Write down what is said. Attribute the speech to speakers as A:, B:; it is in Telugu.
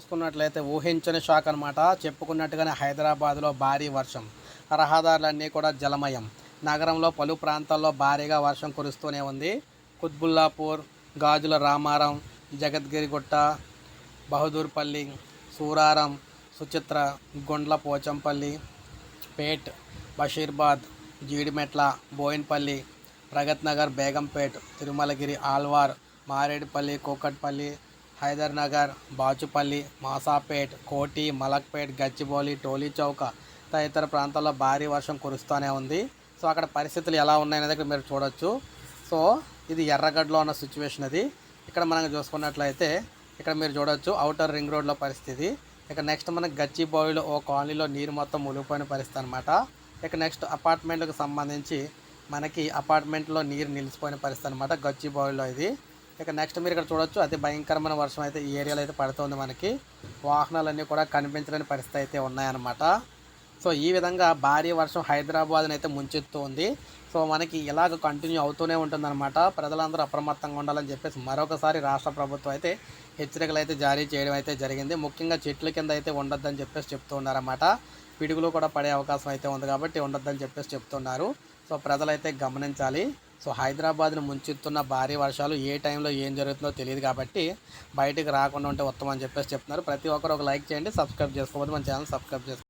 A: చూసుకున్నట్లయితే ఊహించని షాక్ అనమాట చెప్పుకున్నట్టుగానే హైదరాబాద్లో భారీ వర్షం. రహదారులన్నీ కూడా జలమయం. నగరంలో పలు ప్రాంతాల్లో భారీగా వర్షం కురుస్తూనే ఉంది. కుత్బుల్లాపూర్ గాజుల రామారం జగద్గిరిగుట్ట బహదూర్పల్లి సూరారం సుచిత్ర గుండ్ల పోచంపల్లి పేట్ బషీర్బాద్ జీడిమెట్ల బోయిన్పల్లి ప్రగత్ నగర్ బేగంపేట్ తిరుమలగిరి ఆల్వార్ మారేడుపల్లి కూకట్పల్లి హైదర్నగర్ బాచుపల్లి మాసాపేట్ కోటి మలక్పేట్ గచ్చిబౌలి టోలీ చౌక తదితర ప్రాంతాల్లో భారీ వర్షం కురుస్తూనే ఉంది. సో అక్కడ పరిస్థితులు ఎలా ఉన్నాయనేది ఇక్కడ మీరు చూడొచ్చు. సో ఇది ఎర్రగడ్డలో ఉన్న సిచ్యువేషన్ అది. ఇక్కడ మనం చూసుకున్నట్లయితే ఇక్కడ మీరు చూడొచ్చు అవుటర్ రింగ్ రోడ్లో పరిస్థితి. ఇక నెక్స్ట్ మనకి గచ్చిబౌలిలో ఓ కాలనీలో నీరు మొత్తం మునిగిపోయిన పరిస్థితి అనమాట ఇక నెక్స్ట్ అపార్ట్మెంట్లకు సంబంధించి మనకి అపార్ట్మెంట్లో నీరు నిలిచిపోయిన పరిస్థితి అనమాట గచ్చిబౌలిలో ఇది. ఇక నెక్స్ట్ మీరు ఇక్కడ చూడొచ్చు అతి భయంకరమైన వర్షం అయితే ఈ ఏరియాలో అయితే పడుతుంది మనకి. వాహనాలన్నీ కూడా కనిపించలేని పరిస్థితి అయితే ఉన్నాయన్నమాట. సో ఈ విధంగా భారీ వర్షం హైదరాబాద్ని అయితే ముంచెత్తుంది సో మనకి ఇలాగ కంటిన్యూ అవుతూనే ఉంటుందన్నమాట. ప్రజలందరూ అప్రమత్తంగా ఉండాలని చెప్పేసి మరొకసారి రాష్ట్ర ప్రభుత్వం అయితే హెచ్చరికలు అయితే జారీ చేయడం అయితే జరిగింది. ముఖ్యంగా చెట్ల కింద అయితే ఉండొద్దని చెప్పేసి చెప్తూ ఉన్నారన్నమాట. పిడుగులు కూడా పడే అవకాశం అయితే ఉంది కాబట్టి ఉండొద్దని చెప్పేసి చెప్తున్నారు. సో ప్రజలైతే గమనించాలి. సో హైదరాబాద్ను ముంచెత్తున్న భారీ వర్షాలు ఏ టైంలో ఏం జరుగుతుందో తెలియదు కాబట్టి బయటకు రాకుండా ఉంటే ఉత్తమం అని చెప్పేసి చెప్తున్నారు. ప్రతి ఒక్కరు ఒక లైక్ చేయండి సబ్స్క్రైబ్ చేసుకోవద్దు. మన ఛానల్ సబ్స్క్రైబ్ చేసుకోండి